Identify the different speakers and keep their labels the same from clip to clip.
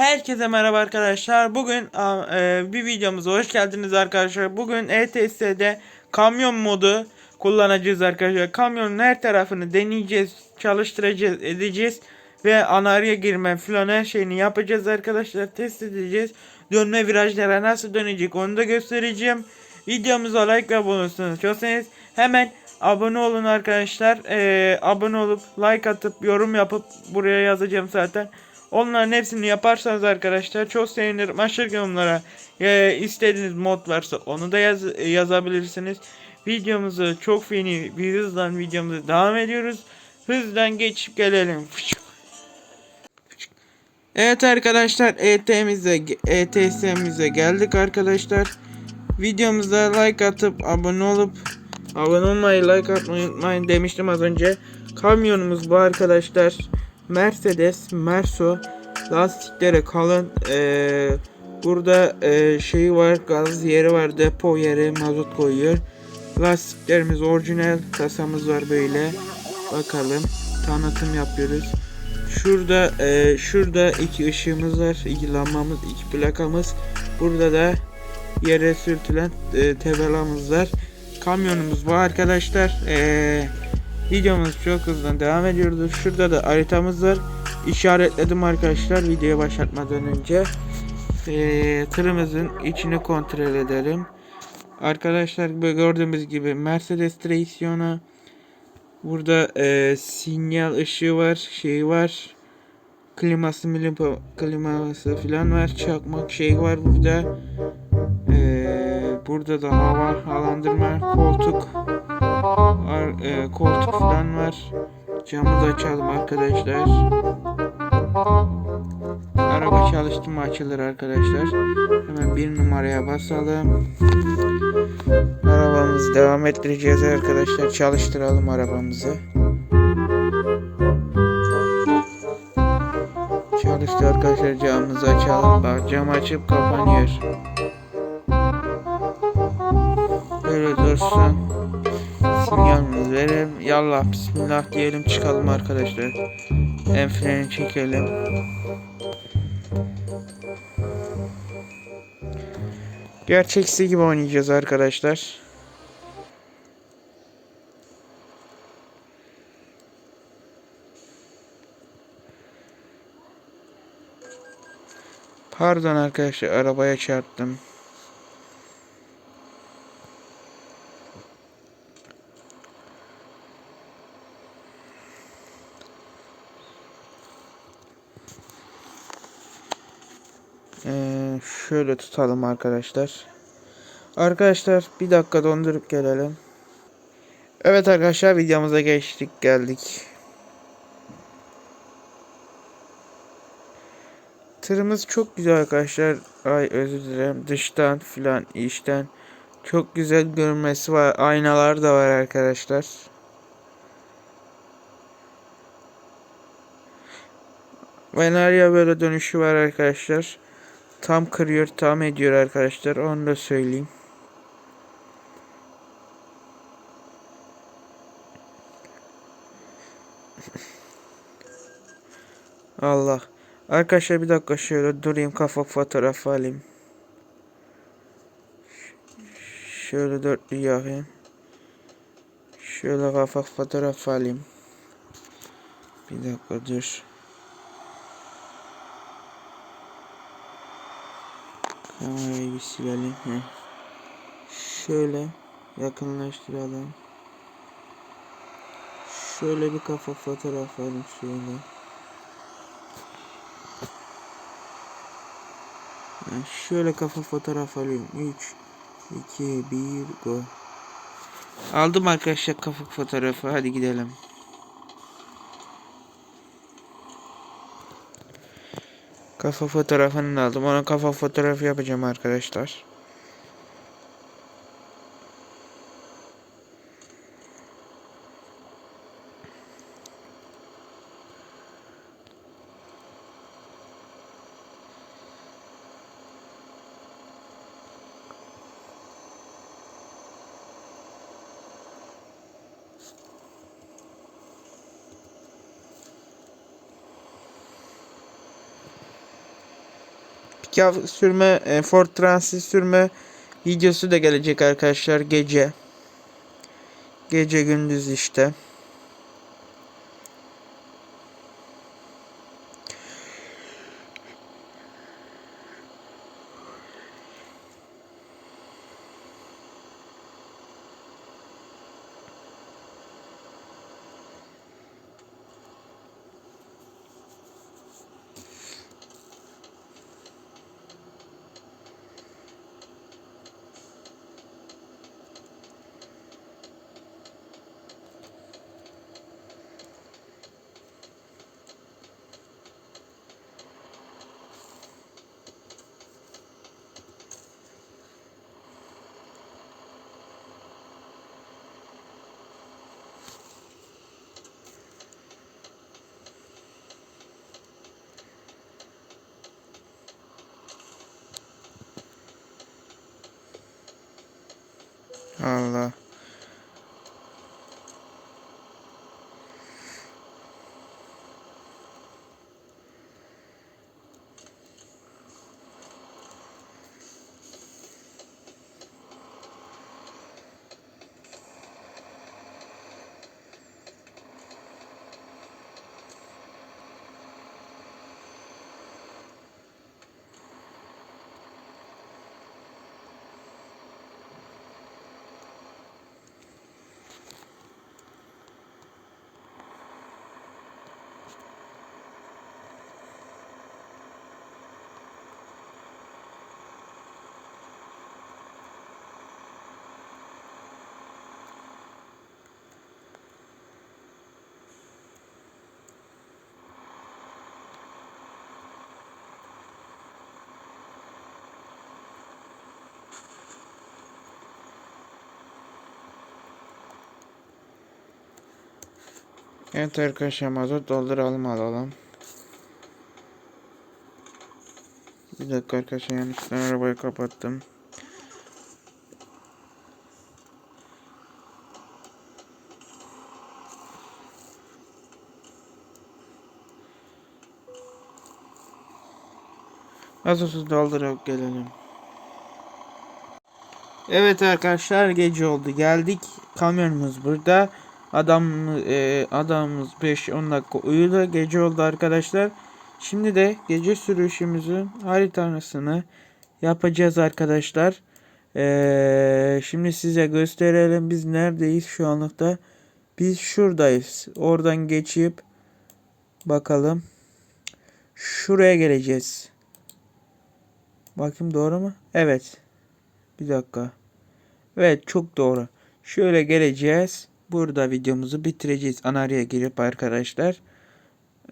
Speaker 1: Herkese merhaba arkadaşlar. Bugün e, bir videomuza hoş geldiniz arkadaşlar. Bugün ETS'de kamyon modu kullanacağız arkadaşlar. Kamyonun her tarafını deneyeceğiz, çalıştıracağız, edeceğiz ve anarya girme falan her şeyini yapacağız arkadaşlar. Test edeceğiz. Dönme virajlara nasıl dönecek onu da göstereceğim. Videomuza like ve abone olursanız çok seviniriz. Hemen abone olun arkadaşlar. E, abone olup like atıp yorum yapıp buraya yazacağım zaten. Onların hepsini yaparsanız arkadaşlar çok sevinirim. Aşağı yorumlara e, istediğiniz mod varsa onu da yaz, yazabilirsiniz. Videomuzu çok feni bir hızdan videomuza devam ediyoruz. Hızdan geçip gelelim. Evet arkadaşlar ET'mize ETS'mize geldik arkadaşlar. Videomuza like atıp abone olup abone olmayı like atmayı unutmayın demiştim az önce. Kamyonumuz bu arkadaşlar. Mercedes Merso lastikleri kalın. Ee, burada e, şey var gaz yeri var depo yeri mazot koyuyor. Lastiklerimiz orijinal kasamız var böyle. Bakalım tanıtım yapıyoruz. Şurada e, şurada iki ışığımız var, iki lambamız, iki plakamız. Burada da yere sürtülen e, tabelamız var. Kamyonumuz bu arkadaşlar. E, videomuz çok hızlı devam ediyoruz. Şurada da haritamız var. İşaretledim arkadaşlar videoya başlatmadan önce. E, tırımızın içini kontrol edelim. Arkadaşlar gördüğümüz gibi Mercedes direksiyonu. Burada e, sinyal ışığı var, şey var. Kliması, milimpa, kliması falan var. Çakmak şey var burada. E, burada da hava havalandırma, koltuk, ar, e, koltuk falan var. Camı da açalım arkadaşlar. Araba çalıştı mı açılır arkadaşlar. Hemen bir numaraya basalım. Arabamızı devam ettireceğiz arkadaşlar. Çalıştıralım arabamızı. Çalıştı arkadaşlar camımızı açalım. Bak cam açıp kapanıyor. Böyle dursun. Sinyalimizi verelim. Yallah bismillah diyelim çıkalım arkadaşlar. En freni çekelim. Gerçeksi gibi oynayacağız arkadaşlar. Pardon arkadaşlar arabaya çarptım. Ee, şöyle tutalım arkadaşlar. Arkadaşlar bir dakika dondurup gelelim. Evet arkadaşlar videomuza geçtik geldik. Tırımız çok güzel arkadaşlar. Ay özür dilerim. Dıştan filan içten çok güzel görünmesi var. Aynalar da var arkadaşlar. Venaria böyle dönüşü var arkadaşlar. Tam kırıyor, tam ediyor arkadaşlar. Onu da söyleyeyim. Allah. Arkadaşlar bir dakika şöyle durayım kafa fotoğrafı alayım. Şöyle dörtlü yapayım. Şöyle kafa fotoğrafı alayım. Bir dakika dur. Kamerayı bir silelim. Heh. Şöyle yakınlaştıralım. Şöyle bir kafa fotoğraf alayım şöyle. Şöyle kafa fotoğraf alıyorum. 3 2 1 go. Aldım arkadaşlar kafa fotoğrafı. Hadi gidelim. Kafa fotoğrafını aldım. Ona kafa fotoğrafı yapacağım arkadaşlar. Pickup sürme, e, Ford Transit sürme videosu da gelecek arkadaşlar gece. Gece gündüz işte. Allah. Evet arkadaşlar mazot dolduralım alalım. Bir dakika arkadaşlar yanlışlıkla arabayı kapattım. Mazotsuz doldurup gelelim. Evet arkadaşlar gece oldu geldik. Kamyonumuz burada. Adam e, adamımız 5-10 dakika uyudu. Gece oldu arkadaşlar. Şimdi de gece sürüşümüzün haritasını yapacağız arkadaşlar. E, şimdi size gösterelim biz neredeyiz şu anlıkta. Biz şuradayız. Oradan geçip bakalım. Şuraya geleceğiz. Bakayım doğru mu? Evet. Bir dakika. Evet çok doğru. Şöyle geleceğiz. Burada videomuzu bitireceğiz. Anarya girip arkadaşlar.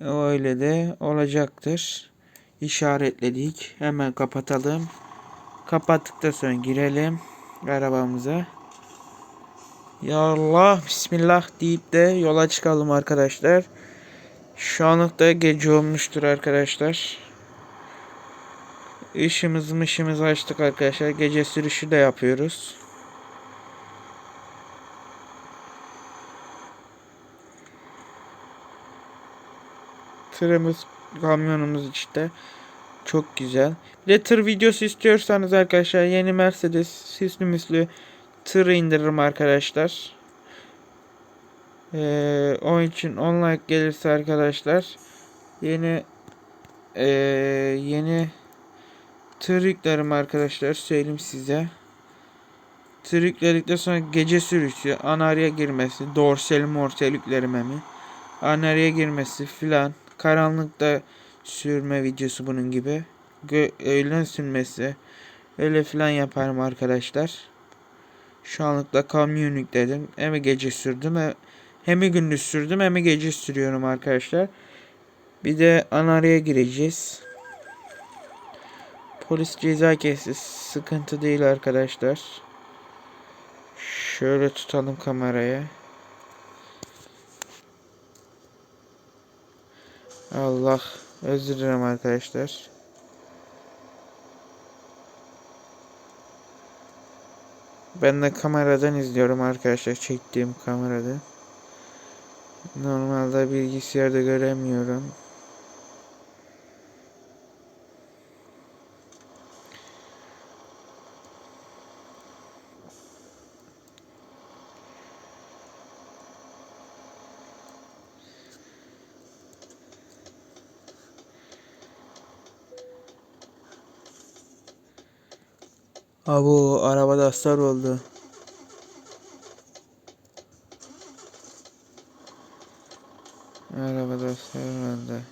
Speaker 1: Öyle de olacaktır. İşaretledik. Hemen kapatalım. Kapattıktan sonra girelim arabamıza. Ya Allah Bismillah deyip de yola çıkalım arkadaşlar. Şu anlıkta gece olmuştur arkadaşlar. Işığımızı mışımızı açtık arkadaşlar. Gece sürüşü de yapıyoruz. Tırımız, kamyonumuz işte. Çok güzel. Bir de tır videosu istiyorsanız arkadaşlar yeni Mercedes süslü müslü tırı indiririm arkadaşlar. Ee, onun için online gelirse arkadaşlar yeni ee, yeni tır yüklerim arkadaşlar söyleyeyim size. Tır yükledikten sonra gece sürüşü, anarya girmesi, dorsel morsel yüklerime mi? Anarya girmesi filan. Karanlıkta sürme videosu bunun gibi. Gö öğlen sürmesi. Öyle filan yaparım arkadaşlar. Şu anlıkta kamyon yükledim. Hem gece sürdüm hem, gündüz sürdüm hem gece sürüyorum arkadaşlar. Bir de anarya gireceğiz. Polis ceza kesti. Sıkıntı değil arkadaşlar. Şöyle tutalım kameraya. Allah özür dilerim arkadaşlar. Ben de kameradan izliyorum arkadaşlar çektiğim kamerada. Normalde bilgisayarda göremiyorum. Abo arabada hasar oldu. Arabada hasar oldu.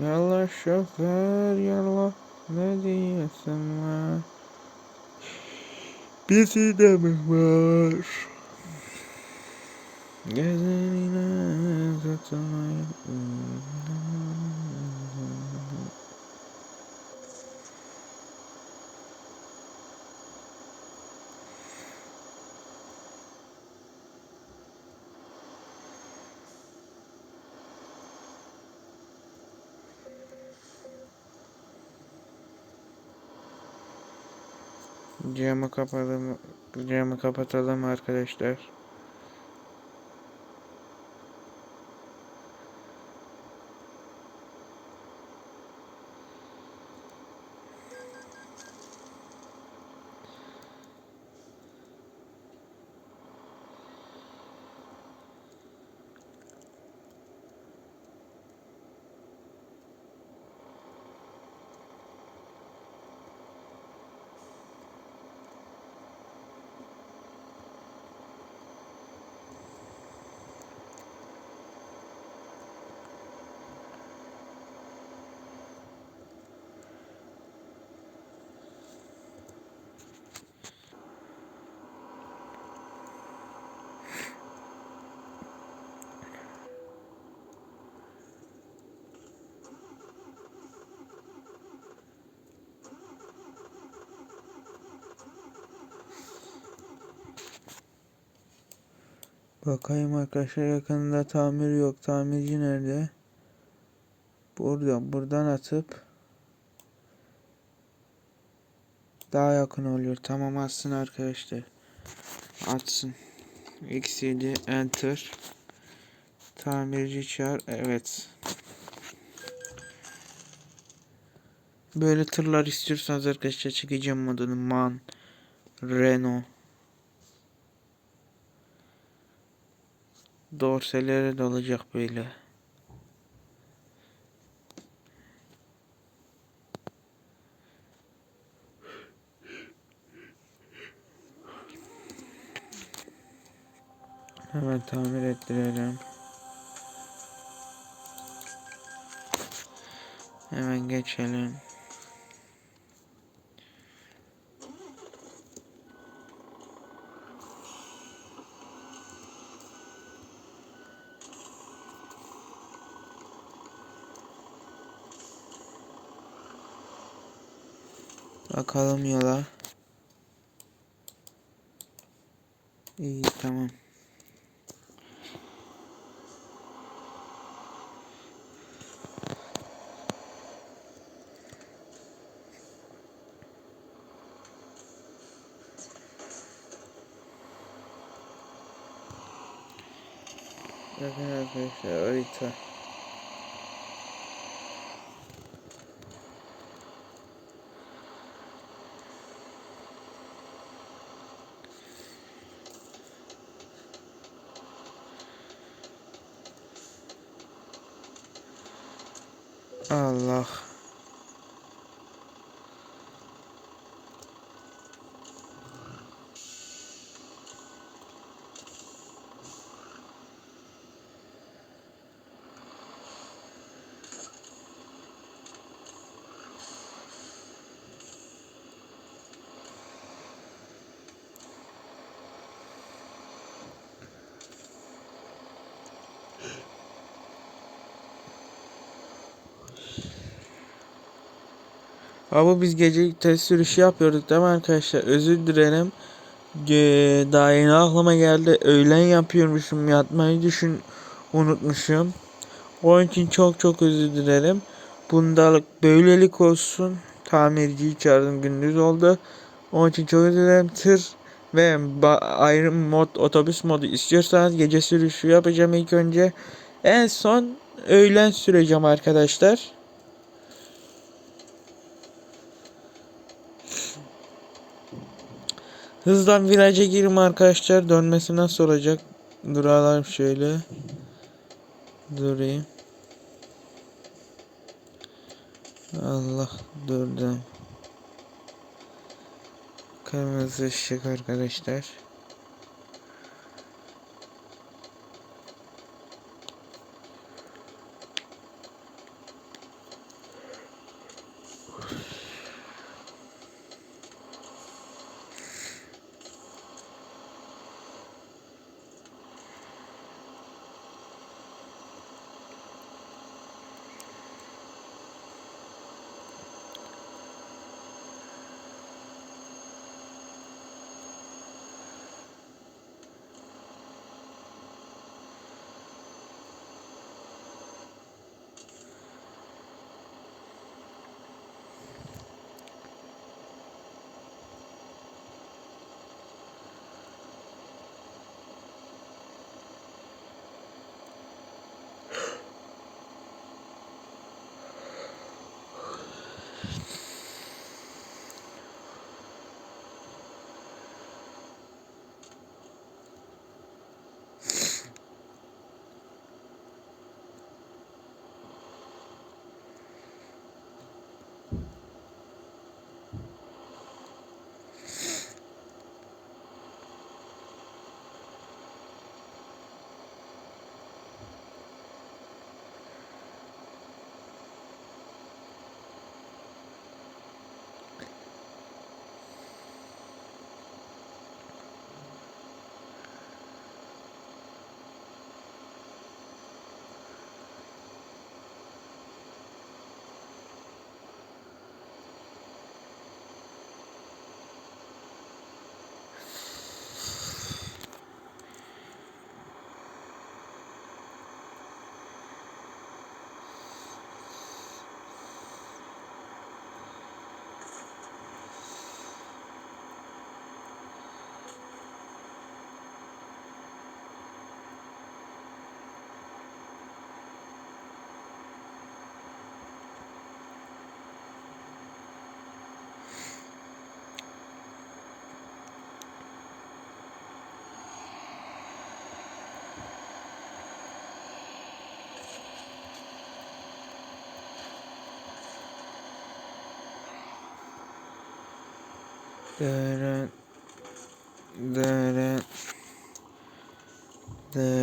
Speaker 1: Yalla şoför yalla ne diyorsun var? Bizi de mi var? Gözlerine tutamayın. Camı kapatalım, arkadaşlar. Bakayım arkadaşlar yakında tamir yok. Tamirci nerede? Burada. Buradan atıp daha yakın oluyor. Tamam atsın arkadaşlar. Atsın. X7 enter. Tamirci çağır. Evet. Böyle tırlar istiyorsanız arkadaşlar çekeceğim modunu. Man. Renault. Dorselere de olacak böyle. Hemen tamir ettirelim. Hemen geçelim. Bakalım yola. İyi tamam. Bakın arkadaşlar harita. Ama biz gece test sürüşü yapıyorduk değil mi arkadaşlar? Özür dilerim. Ge- Daha yeni aklıma geldi. Öğlen yapıyormuşum. Yatmayı düşün unutmuşum. Onun için çok çok özür dilerim. Bundalık böylelik olsun. Tamirciyi çağırdım gündüz oldu. Onun için çok özür dilerim. Tır ve ayrı mod otobüs modu istiyorsanız gece sürüşü yapacağım ilk önce. En son öğlen süreceğim arkadaşlar. Hızdan viraja girim arkadaşlar. Dönmesi nasıl olacak? Duralım şöyle. Durayım. Allah durdum. Kırmızı ışık arkadaşlar. da da da da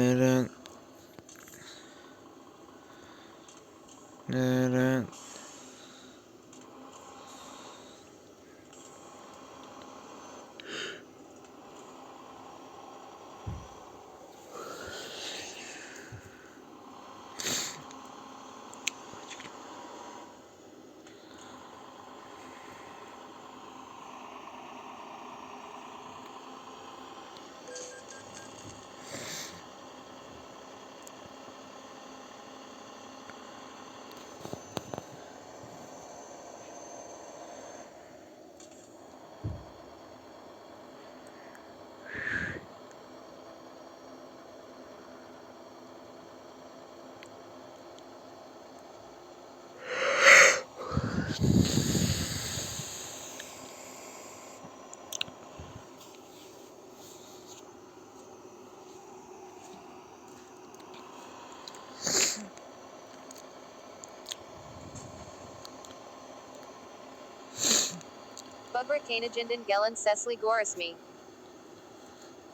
Speaker 2: Bubra Kanajindan Gelen Cecily Gorismi.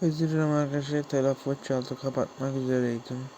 Speaker 1: Özür dilerim arkadaşlar telefon çaldı kapatmak üzereydim.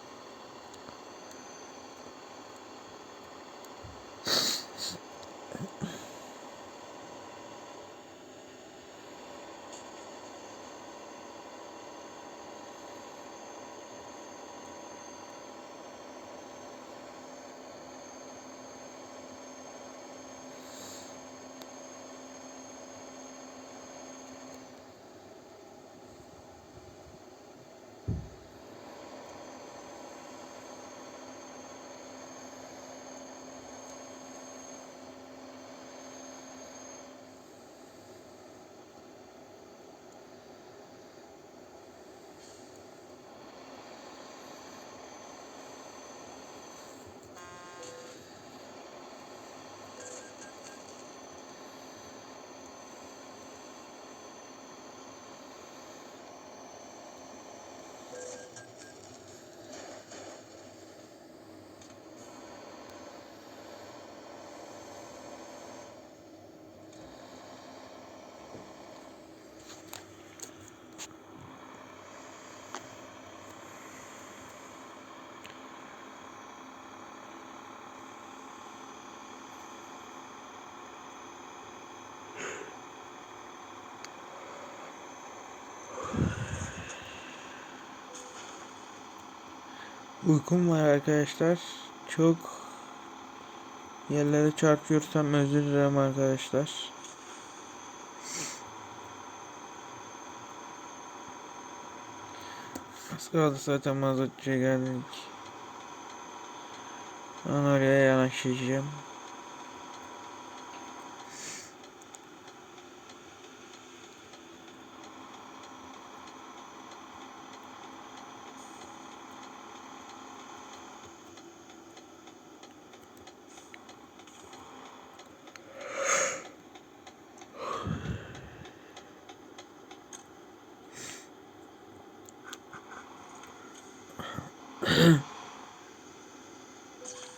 Speaker 1: Uykum var arkadaşlar. Çok yerlere çarpıyorsam özür dilerim arkadaşlar. Az kaldı zaten mazotçuya geldik. Ben oraya yanaşacağım.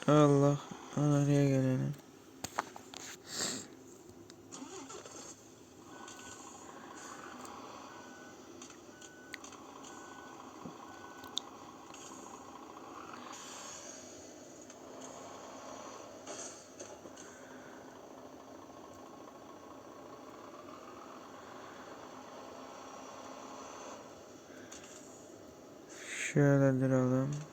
Speaker 1: Allah oraya gelelim. Şöyle duralım.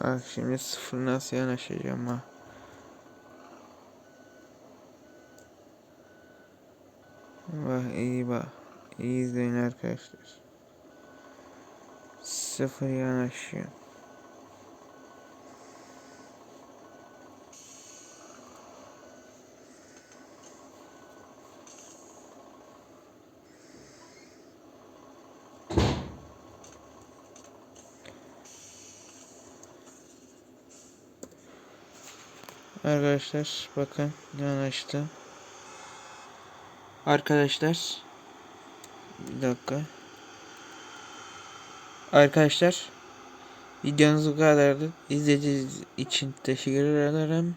Speaker 1: Bak şimdi sıfır nasıl yanaşacağım ha. Bak iyi bak. İyi izleyin arkadaşlar. Sıfır yanaşıyor. Arkadaşlar bakın yanaştı. Arkadaşlar bir dakika. Arkadaşlar videomuz bu kadardı. İzlediğiniz için teşekkür ederim.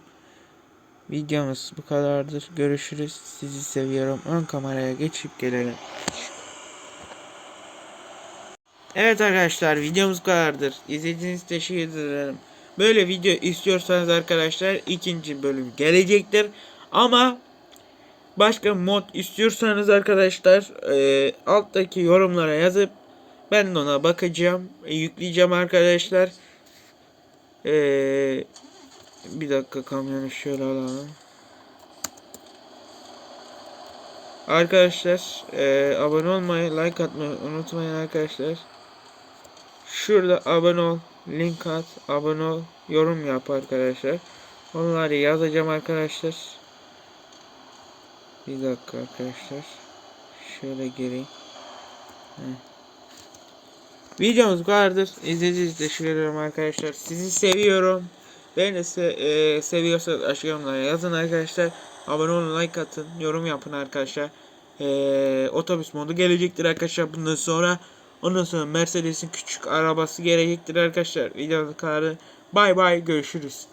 Speaker 1: Videomuz bu kadardır. Görüşürüz. Sizi seviyorum. Ön kameraya geçip gelelim. Evet arkadaşlar videomuz bu kadardır. İzlediğiniz için teşekkür ederim. Böyle video istiyorsanız arkadaşlar ikinci bölüm gelecektir. Ama başka mod istiyorsanız arkadaşlar e, alttaki yorumlara yazıp ben de ona bakacağım. e, yükleyeceğim arkadaşlar. E, bir dakika kamyonu şöyle alalım. Arkadaşlar e, abone olmayı, like atmayı unutmayın arkadaşlar. Şurada abone ol, link at, abone ol, yorum yap arkadaşlar. Onları yazacağım arkadaşlar. Bir dakika arkadaşlar. Şöyle gireyim. Heh. Videomuz bu kadardır. İzlediğiniz için teşekkür arkadaşlar. Sizi seviyorum. Beni de se e, seviyorsanız aşağı yorumlara yazın arkadaşlar. Abone olun, like atın, yorum yapın arkadaşlar. E, otobüs modu gelecektir arkadaşlar bundan sonra. Ondan sonra Mercedes'in küçük arabası gelecektir arkadaşlar. Videonun kararı. Bay bay görüşürüz.